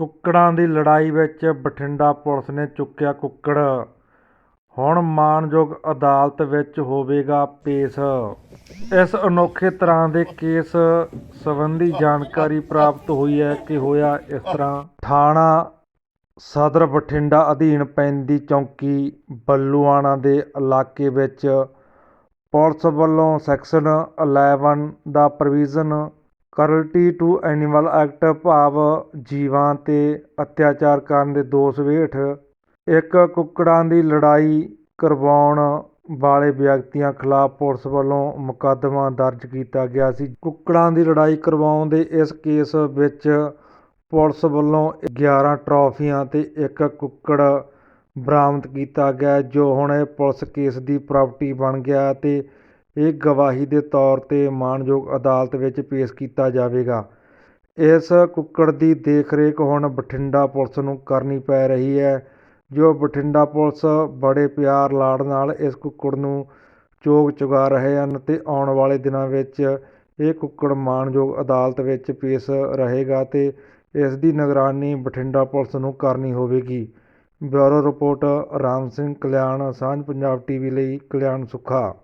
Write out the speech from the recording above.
ਕੁੱਕੜਾਂ ਦੀ ਲੜਾਈ ਵਿੱਚ ਬਠਿੰਡਾ ਪੁਲਿਸ ਨੇ ਚੁੱਕਿਆ ਕੁੱਕੜ। ਹੁਣ ਮਾਣਯੋਗ ਅਦਾਲਤ ਵਿੱਚ ਹੋਵੇਗਾ ਪੇਸ਼। ਇਸ ਅਨੋਖੇ ਤਰ੍ਹਾਂ ਦੇ ਕੇਸ ਸੰਬੰਧੀ ਜਾਣਕਾਰੀ ਪ੍ਰਾਪਤ ਹੋਈ ਹੈ ਕਿ ਹੋਇਆ ਇਸ ਤਰ੍ਹਾਂ। ਥਾਣਾ ਸਦਰ ਬਠਿੰਡਾ ਅਧੀਨ ਪੈਂਦੀ ਚੌਂਕੀ ਬੱਲੂਆਣਾ ਦੇ ਇਲਾਕੇ ਵਿੱਚ ਪੁਲਿਸ ਵੱਲੋਂ section 11 the provision cruelty to animal act ਭਾਵ ਜੀਵਾਂ 'ਤੇ ਅਤਿਆਚਾਰ ਕਰਨ ਦੇ ਦੋਸ਼ ਹੇਠ ਇੱਕ ਕੁੱਕੜਾਂ ਦੀ ਲੜਾਈ ਕਰਵਾਉਣ ਵਾਲੇ ਵਿਅਕਤੀਆਂ ਖਿਲਾਫ ਪੁਲਿਸ ਵੱਲੋਂ ਮੁਕੱਦਮਾ ਦਰਜ ਕੀਤਾ ਗਿਆ ਸੀ। ਕੁੱਕੜਾਂ ਦੀ ਲੜਾਈ ਕਰਵਾਉਣ ਦੇ ਇਸ ਕੇਸ ਵਿੱਚ ਪੁਲਿਸ ਵੱਲੋਂ 11 ਟਰਾਫੀਆਂ ਤੇ ਇੱਕ ਕੁੱਕੜ ਬਰਾਮਦ ਕੀਤਾ ਗਿਆ, ਜੋ ਹੁਣ ਇਹ ਪੁਲਿਸ ਕੇਸ ਦੀ ਪ੍ਰਾਪਰਟੀ ਬਣ ਗਿਆ ਤੇ ਇਹ ਗਵਾਹੀ ਦੇ ਤੌਰ ਤੇ ਮਾਣਯੋਗ ਅਦਾਲਤ ਵਿੱਚ ਪੇਸ਼ ਕੀਤਾ ਜਾਵੇਗਾ। ਇਸ ਕੁੱਕੜ ਦੀ ਦੇਖਰੇਖ ਹੁਣ ਬਠਿੰਡਾ ਪੁਲਿਸ ਨੂੰ ਕਰਨੀ ਪੈ ਰਹੀ ਹੈ, ਜੋ ਬਠਿੰਡਾ ਪੁਲਿਸ ਬੜੇ ਪਿਆਰ ਲਾੜ ਨਾਲ ਇਸ ਕੁੱਕੜ ਨੂੰ ਚੋਗ ਚੁਗਾ ਰਹੇ ਹਨ ਤੇ ਆਉਣ ਵਾਲੇ ਦਿਨਾਂ ਵਿੱਚ ਇਹ ਕੁੱਕੜ ਮਾਣਯੋਗ ਅਦਾਲਤ ਵਿੱਚ ਪੇਸ਼ ਰਹੇਗਾ ਤੇ ਇਸ ਦੀ ਨਿਗਰਾਨੀ ਬਠਿੰਡਾ ਪੁਲਿਸ ਨੂੰ ਕਰਨੀ ਹੋਵੇਗੀ। Bureau report, Ram Singh Kalyan, Sanjh Punjab TV ਲਈ ਕਲਿਆਣ ਸੁੱਖਾ।